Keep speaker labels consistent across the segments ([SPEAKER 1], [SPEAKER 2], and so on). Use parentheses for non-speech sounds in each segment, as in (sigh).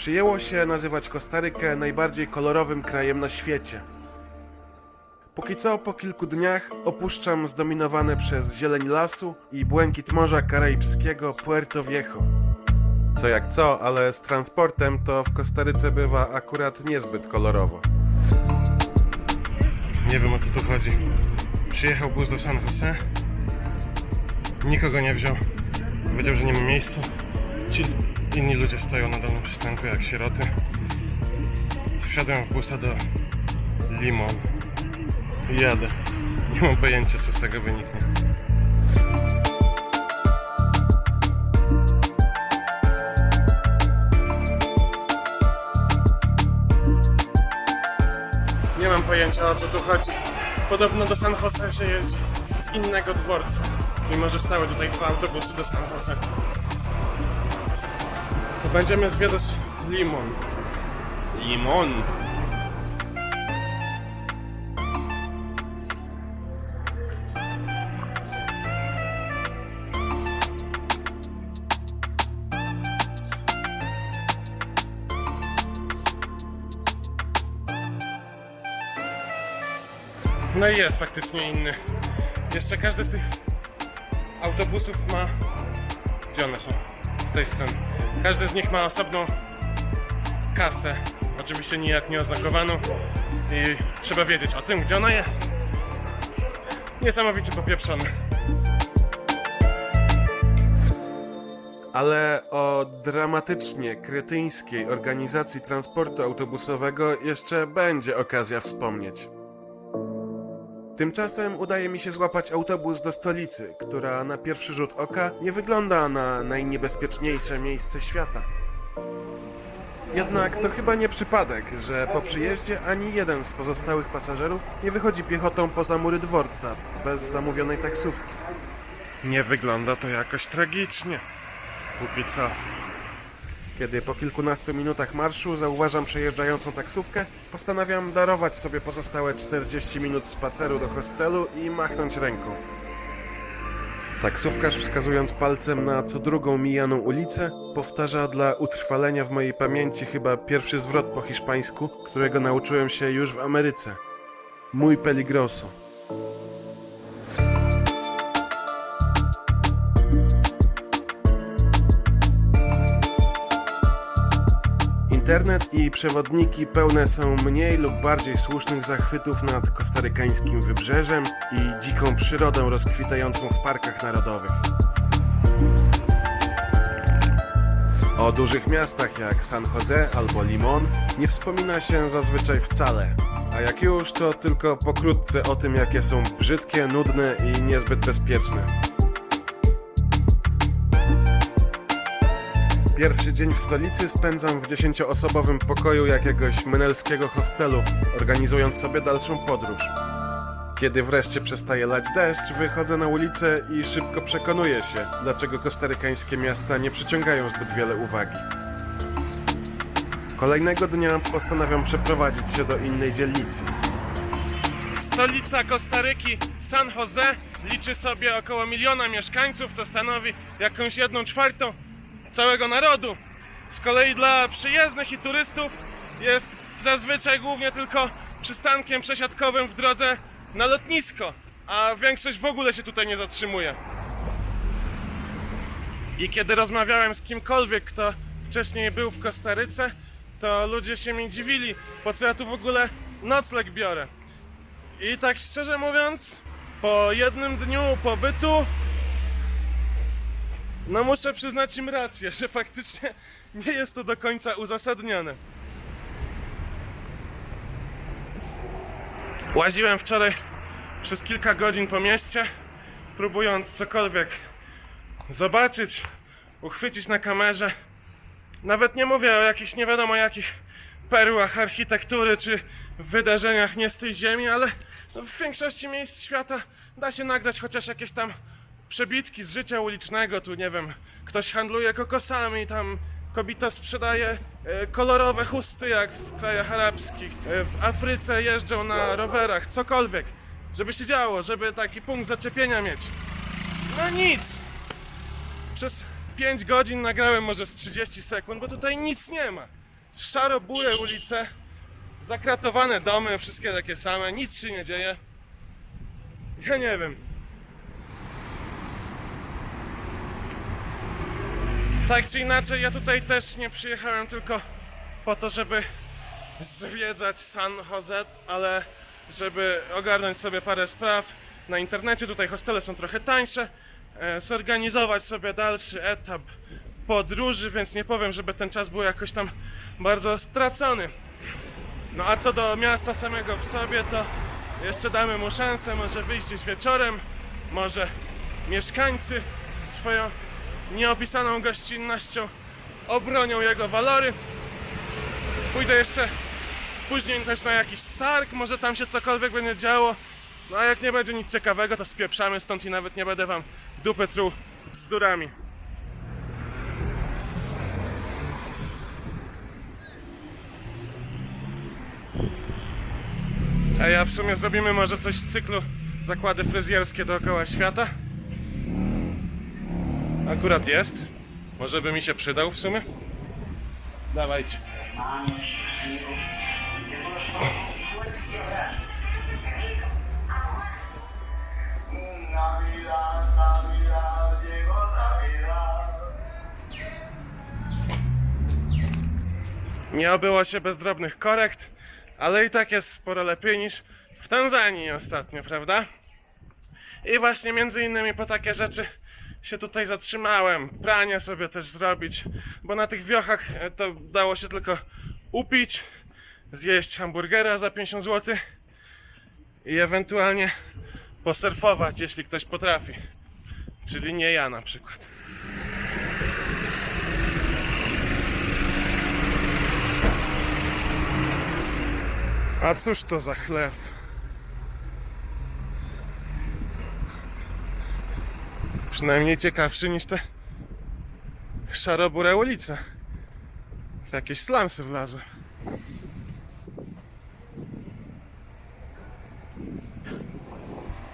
[SPEAKER 1] Przyjęło się nazywać Kostarykę najbardziej kolorowym krajem na świecie. Póki co, po kilku dniach opuszczam zdominowane przez zieleń lasu i błękit Morza Karaibskiego Puerto Viejo. Co jak co, ale z transportem to w Kostaryce bywa akurat niezbyt kolorowo. Nie wiem o co tu chodzi. Przyjechał bus do San Jose. Nikogo nie wziął. Powiedział, że nie ma miejsca. Ci inni ludzie stoją na dolnym przystanku jak sieroty. Wsiadłem w busa do Limon. Jadę. Nie mam pojęcia co z tego wyniknie. Nie mam pojęcia o co tu chodzi. Podobno do San Jose się jeździ z innego dworca. Mimo, że stały tutaj dwa autobusy do San Jose. Będziemy zwiedzać Limon.
[SPEAKER 2] Limon.
[SPEAKER 1] No i jest faktycznie inny. Jeszcze każdy z tych autobusów ma. Gdzie one są? Z tej strony. Każdy z nich ma osobną kasę. Oczywiście nijak nie oznakowaną. I trzeba wiedzieć o tym, gdzie ona jest. Niesamowicie popieprzone. Ale o dramatycznie kretyńskiej organizacji transportu autobusowego jeszcze będzie okazja wspomnieć. Tymczasem udaje mi się złapać autobus do stolicy, która na pierwszy rzut oka nie wygląda na najniebezpieczniejsze miejsce świata. Jednak to chyba nie przypadek, że po przyjeździe ani jeden z pozostałych pasażerów nie wychodzi piechotą poza mury dworca, bez zamówionej taksówki. Nie wygląda to jakoś tragicznie. Póki co. Kiedy po kilkunastu minutach marszu zauważam przejeżdżającą taksówkę, postanawiam darować sobie pozostałe 40 minut spaceru do hostelu i machnąć ręką. Taksówkarz wskazując palcem na co drugą mijaną ulicę, powtarza dla utrwalenia w mojej pamięci chyba pierwszy zwrot po hiszpańsku, którego nauczyłem się już w Ameryce. Mój peligroso. Internet i przewodniki pełne są mniej lub bardziej słusznych zachwytów nad kostarykańskim wybrzeżem i dziką przyrodą rozkwitającą w parkach narodowych. O dużych miastach jak San Jose albo Limon nie wspomina się zazwyczaj wcale, a jak już to tylko pokrótce o tym jakie są brzydkie, nudne i niezbyt bezpieczne. Pierwszy dzień w stolicy spędzam w dziesięcioosobowym pokoju jakiegoś menelskiego hostelu, organizując sobie dalszą podróż. Kiedy wreszcie przestaje lać deszcz, wychodzę na ulicę i szybko przekonuję się, dlaczego kostarykańskie miasta nie przyciągają zbyt wiele uwagi. Kolejnego dnia postanawiam przeprowadzić się do innej dzielnicy. Stolica Kostaryki, San Jose, liczy sobie około miliona mieszkańców, co stanowi jakąś jedną czwartą całego narodu. Z kolei dla przyjezdnych i turystów jest zazwyczaj głównie tylko przystankiem przesiadkowym w drodze na lotnisko, a większość w ogóle się tutaj nie zatrzymuje. I kiedy rozmawiałem z kimkolwiek, kto wcześniej był w Kostaryce, to ludzie się mi dziwili, po co ja tu w ogóle nocleg biorę. I tak szczerze mówiąc, po jednym dniu pobytu no muszę przyznać im rację, że faktycznie nie jest to do końca uzasadnione. Łaziłem wczoraj przez kilka godzin po mieście, próbując cokolwiek zobaczyć, uchwycić na kamerze. Nawet nie mówię o jakichś nie wiadomo jakich perłach architektury czy wydarzeniach nie z tej ziemi, ale w większości miejsc świata da się nagrać chociaż jakieś tam przebitki z życia ulicznego. Tu nie wiem, ktoś handluje kokosami, tam kobieta sprzedaje e, kolorowe chusty jak w krajach arabskich. E, w Afryce jeżdżą na rowerach, cokolwiek. Żeby się działo, żeby taki punkt zaczepienia mieć. No nic! Przez 5 godzin nagrałem może z 30 sekund, bo tutaj nic nie ma. szaro-bure ulice, zakratowane domy, wszystkie takie same, nic się nie dzieje. Ja nie wiem. Tak czy inaczej, ja tutaj też nie przyjechałem tylko po to, żeby zwiedzać San Jose, ale żeby ogarnąć sobie parę spraw na internecie. Tutaj hostele są trochę tańsze. E, zorganizować sobie dalszy etap podróży, więc nie powiem, żeby ten czas był jakoś tam bardzo stracony. No a co do miasta samego w sobie, to jeszcze damy mu szansę, może wyjść gdzieś wieczorem, może mieszkańcy swoją nieopisaną gościnnością obronią jego walory. Pójdę jeszcze później też na jakiś targ, może tam się cokolwiek będzie działo. No a jak nie będzie nic ciekawego, to spieprzamy stąd i nawet nie będę wam dupę truł bzdurami. A ja w sumie zrobimy może coś z cyklu zakłady fryzjerskie dookoła świata. Akurat jest. Może by mi się przydał w sumie? Dawajcie. Nie obyło się bez drobnych korekt, ale i tak jest sporo lepiej niż w Tanzanii ostatnio, prawda? I właśnie między innymi po takie rzeczy się tutaj zatrzymałem. Pranie sobie też zrobić, bo na tych wiochach e, to dało się tylko upić, zjeść hamburgera za 50 zł i ewentualnie posurfować, jeśli ktoś potrafi. Czyli nie ja na przykład. A cóż to za chlew? Przynajmniej ciekawszy niż te szarobure ulice. W jakieś slamsy wlazłem.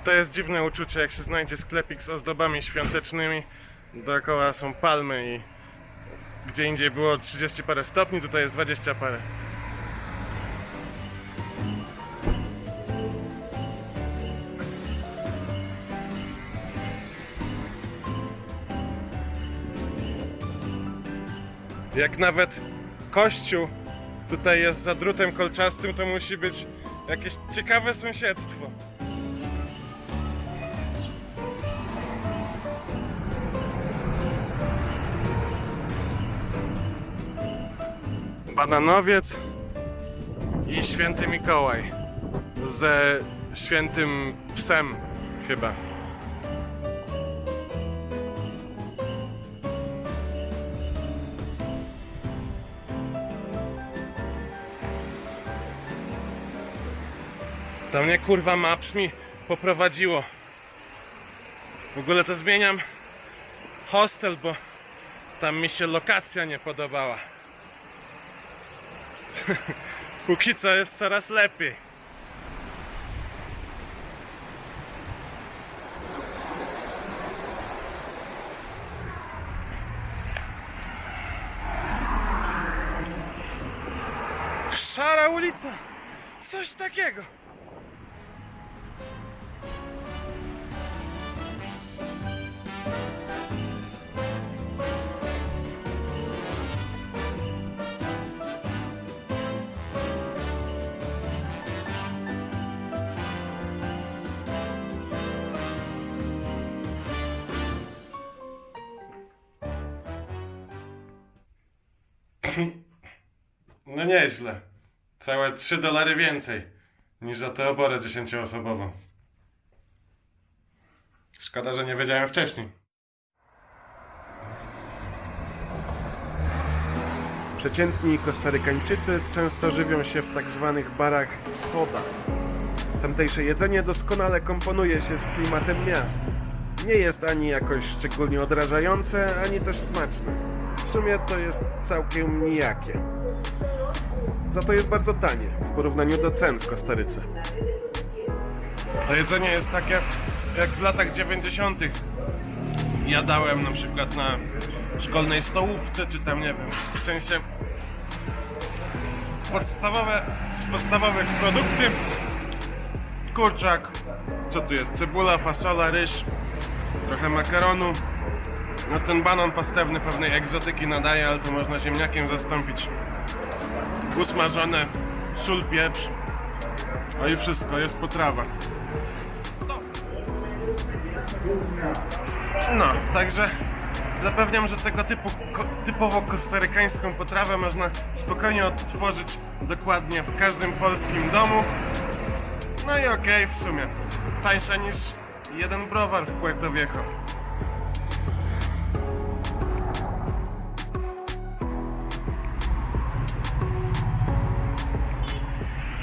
[SPEAKER 1] To jest dziwne uczucie, jak się znajdzie sklepik z ozdobami świątecznymi. Dookoła są palmy i gdzie indziej było 30 parę stopni, tutaj jest 20 parę. Jak nawet kościół tutaj jest za drutem kolczastym, to musi być jakieś ciekawe sąsiedztwo. Bananowiec i święty Mikołaj ze świętym psem chyba. To mnie kurwa Maps mi poprowadziło. W ogóle to zmieniam hostel, bo tam mi się lokacja nie podobała. (laughs) Póki co jest coraz lepiej. Szara ulica! Coś takiego! Nieźle. Całe 3 dolary więcej niż za tę oborę 10-osobową. Szkoda, że nie wiedziałem wcześniej. Przeciętni Kostarykańczycy często żywią się w tak zwanych barach soda. Tamtejsze jedzenie doskonale komponuje się z klimatem miast. Nie jest ani jakoś szczególnie odrażające, ani też smaczne. W sumie to jest całkiem nijakie. Za to jest bardzo tanie w porównaniu do cen w Kostaryce. To jedzenie jest takie jak w latach 90. Jadałem na przykład na szkolnej stołówce, czy tam nie wiem. W sensie podstawowe, z podstawowych produkty. Kurczak, co tu jest? Cebula, fasola, ryż, trochę makaronu. No ten banan pastewny pewnej egzotyki nadaje, ale to można ziemniakiem zastąpić. Usmażone, sól, pieprz. No i wszystko, jest potrawa. No, także zapewniam, że tego typu ko- typowo kostarykańską potrawę można spokojnie odtworzyć dokładnie w każdym polskim domu. No i okej, w sumie. Tańsza niż jeden browar w Puerto Viejo.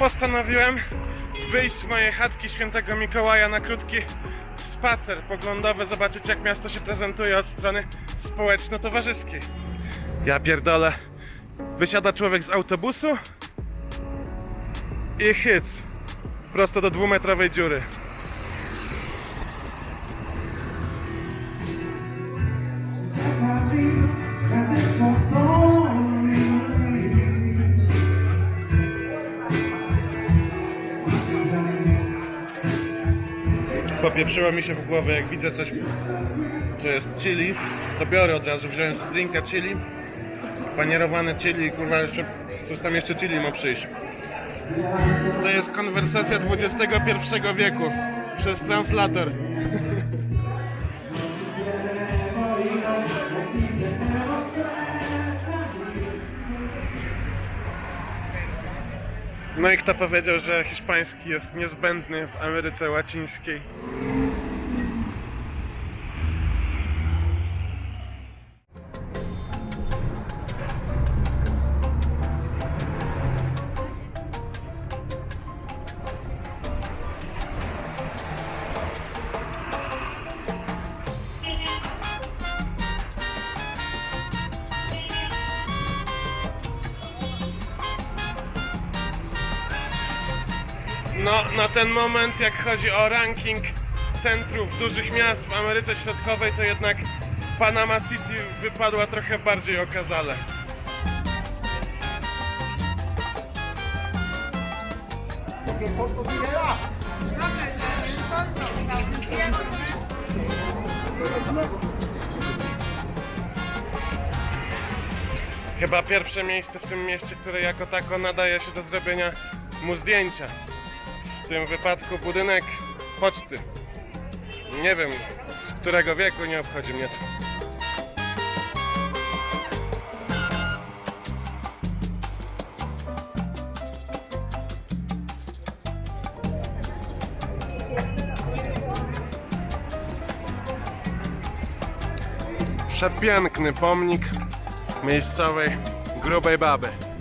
[SPEAKER 1] Postanowiłem wyjść z mojej chatki świętego Mikołaja na krótki spacer poglądowy, zobaczyć jak miasto się prezentuje od strony społeczno-towarzyskiej. Ja pierdolę. Wysiada człowiek z autobusu i hyc. Prosto do dwumetrowej dziury. Popieprzyło mi się w głowę, jak widzę coś, co jest chili, to biorę od razu, wziąłem drinka chili, panierowane chili, kurwa, jeszcze, coś tam jeszcze chili ma przyjść. To jest konwersacja XXI wieku przez translator. No i kto powiedział, że hiszpański jest niezbędny w Ameryce Łacińskiej? Na ten moment, jak chodzi o ranking centrów dużych miast w Ameryce Środkowej, to jednak Panama City wypadła trochę bardziej okazale. Chyba pierwsze miejsce w tym mieście, które jako tako nadaje się do zrobienia mu zdjęcia. Tym wypadku budynek poczty. Nie wiem, z którego wieku nie obchodzi mnie to. Przepiękny pomnik miejscowej grubej baby.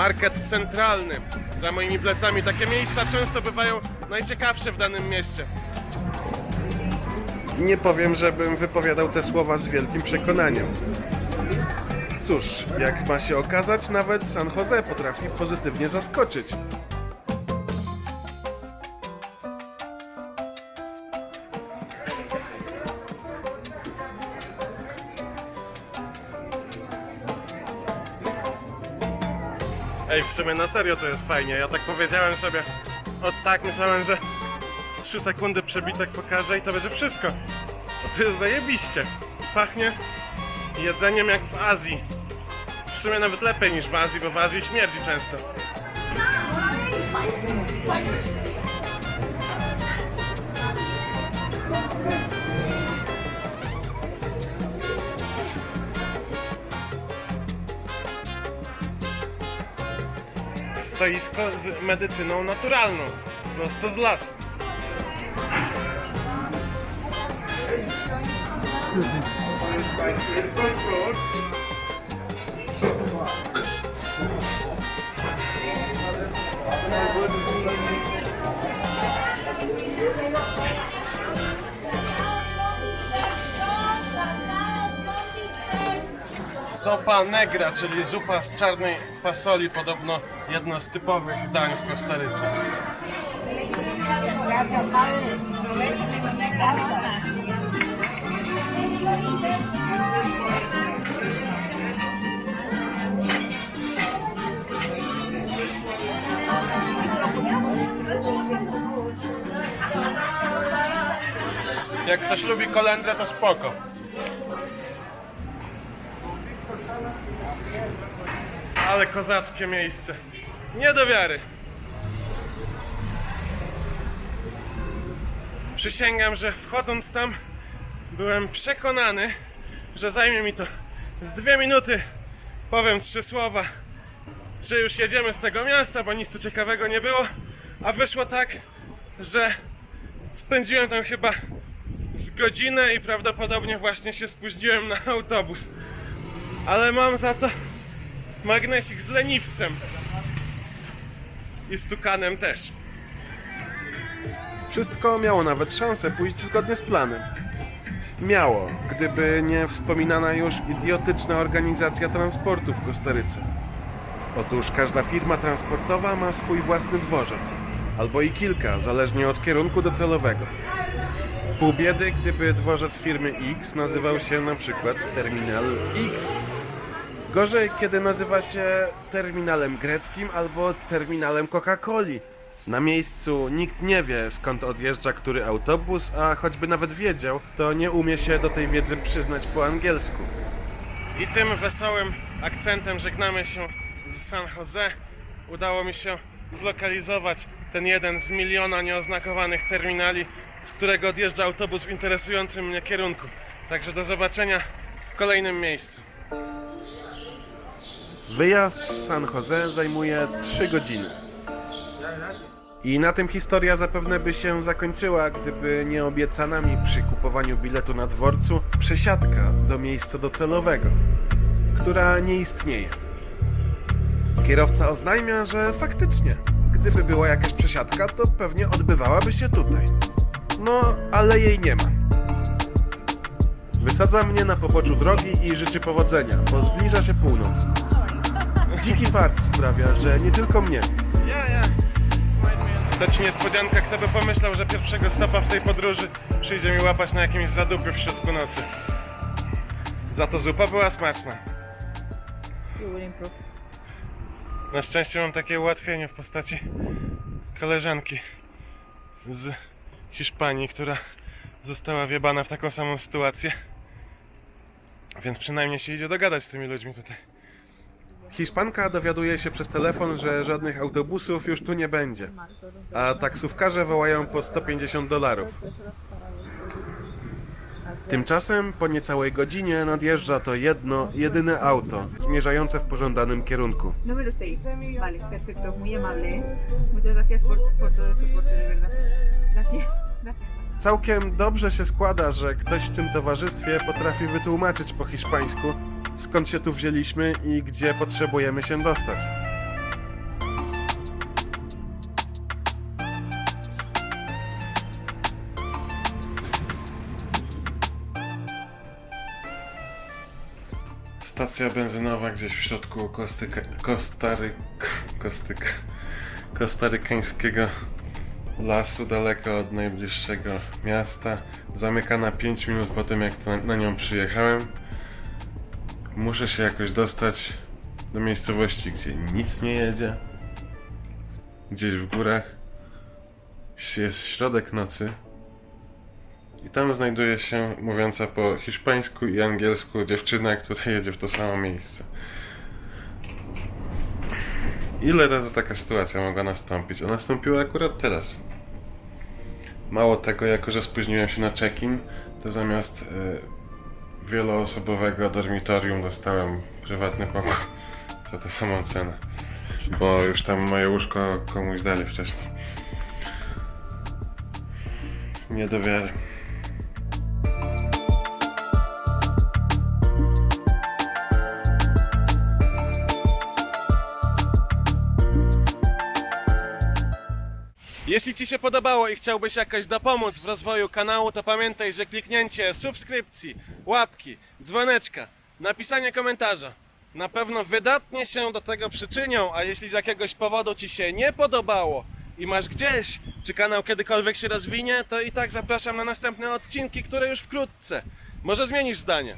[SPEAKER 1] Market centralny. Za moimi plecami takie miejsca często bywają najciekawsze w danym mieście. Nie powiem, żebym wypowiadał te słowa z wielkim przekonaniem. Cóż, jak ma się okazać, nawet San Jose potrafi pozytywnie zaskoczyć. Ej, w sumie na serio to jest fajnie. Ja tak powiedziałem sobie, o tak, myślałem, że 3 sekundy przebitek pokażę i to będzie wszystko. A to jest zajebiście. Pachnie jedzeniem jak w Azji. W sumie nawet lepiej niż w Azji, bo w Azji śmierdzi często. stoisko z medycyną naturalną, prosto z lasu. Sopa negra, czyli zupa z czarnej fasoli, podobno jedno z typowych dań w Kostaryce. Jak ktoś lubi kolendrę, to spoko. Ale kozackie miejsce. Nie do wiary. Przysięgam, że wchodząc tam byłem przekonany, że zajmie mi to z dwie minuty. Powiem trzy słowa, że już jedziemy z tego miasta, bo nic tu ciekawego nie było. A wyszło tak, że spędziłem tam chyba z godzinę i prawdopodobnie właśnie się spóźniłem na autobus. Ale mam za to magnesik z leniwcem. I z tukanem też. Wszystko miało nawet szansę pójść zgodnie z planem. Miało, gdyby nie wspominana już idiotyczna organizacja transportu w Kostaryce. Otóż każda firma transportowa ma swój własny dworzec, albo i kilka, zależnie od kierunku docelowego. Pół biedy, gdyby dworzec firmy X nazywał się na przykład Terminal X. Gorzej, kiedy nazywa się terminalem greckim albo terminalem Coca-Coli. Na miejscu nikt nie wie skąd odjeżdża który autobus, a choćby nawet wiedział, to nie umie się do tej wiedzy przyznać po angielsku. I tym wesołym akcentem żegnamy się z San Jose. Udało mi się zlokalizować ten jeden z miliona nieoznakowanych terminali, z którego odjeżdża autobus w interesującym mnie kierunku. Także do zobaczenia w kolejnym miejscu. Wyjazd z San Jose zajmuje 3 godziny. I na tym historia zapewne by się zakończyła, gdyby nie obiecana mi przy kupowaniu biletu na dworcu przesiadka do miejsca docelowego, która nie istnieje. Kierowca oznajmia, że faktycznie, gdyby była jakaś przesiadka, to pewnie odbywałaby się tutaj. No, ale jej nie ma. Wysadza mnie na poboczu drogi i życzy powodzenia, bo zbliża się północ. Dziki fart sprawia, że nie tylko mnie. Ja, ja. To ci niespodzianka, kto by pomyślał, że pierwszego stopa w tej podróży przyjdzie mi łapać na jakimś zadupie w środku nocy. Za to zupa była smaczna. Na szczęście mam takie ułatwienie w postaci koleżanki z Hiszpanii, która została wiebana w taką samą sytuację. Więc przynajmniej się idzie dogadać z tymi ludźmi tutaj. Hiszpanka dowiaduje się przez telefon, że żadnych autobusów już tu nie będzie, a taksówkarze wołają po 150 dolarów. Tymczasem po niecałej godzinie nadjeżdża to jedno, jedyne auto zmierzające w pożądanym kierunku.
[SPEAKER 3] Número 6. Vale, perfecto. Muy amable. Muchas gracias por, por todo el soporte, de verdad. Gracias. Gracias.
[SPEAKER 1] Całkiem dobrze się składa, że ktoś w tym towarzystwie potrafi wytłumaczyć po hiszpańsku, skąd się tu wzięliśmy i gdzie potrzebujemy się dostać. Stacja benzynowa gdzieś w środku Kostyka, Kostary, Kostyka, kostarykańskiego lasu, daleko od najbliższego miasta. Zamykana 5 minut po tym, jak na nią przyjechałem. Muszę się jakoś dostać do miejscowości, gdzie nic nie jedzie. Gdzieś w górach. Jest środek nocy. I tam znajduje się mówiąca po hiszpańsku i angielsku dziewczyna, która jedzie w to samo miejsce. Ile razy taka sytuacja mogła nastąpić? A nastąpiła akurat teraz. Mało tego, jako że spóźniłem się na check-in, to zamiast y, wieloosobowego dormitorium dostałem prywatny pokój za tę samą cenę. Bo już tam moje łóżko komuś dali wcześniej. Nie do wiary. Jeśli Ci się podobało i chciałbyś jakoś dopomóc w rozwoju kanału, to pamiętaj, że kliknięcie subskrypcji, łapki, dzwoneczka napisanie komentarza. Na pewno wydatnie się do tego przyczynią, a jeśli z jakiegoś powodu Ci się nie podobało i masz gdzieś, czy kanał kiedykolwiek się rozwinie, to i tak zapraszam na następne odcinki, które już wkrótce. Może zmienisz zdanie.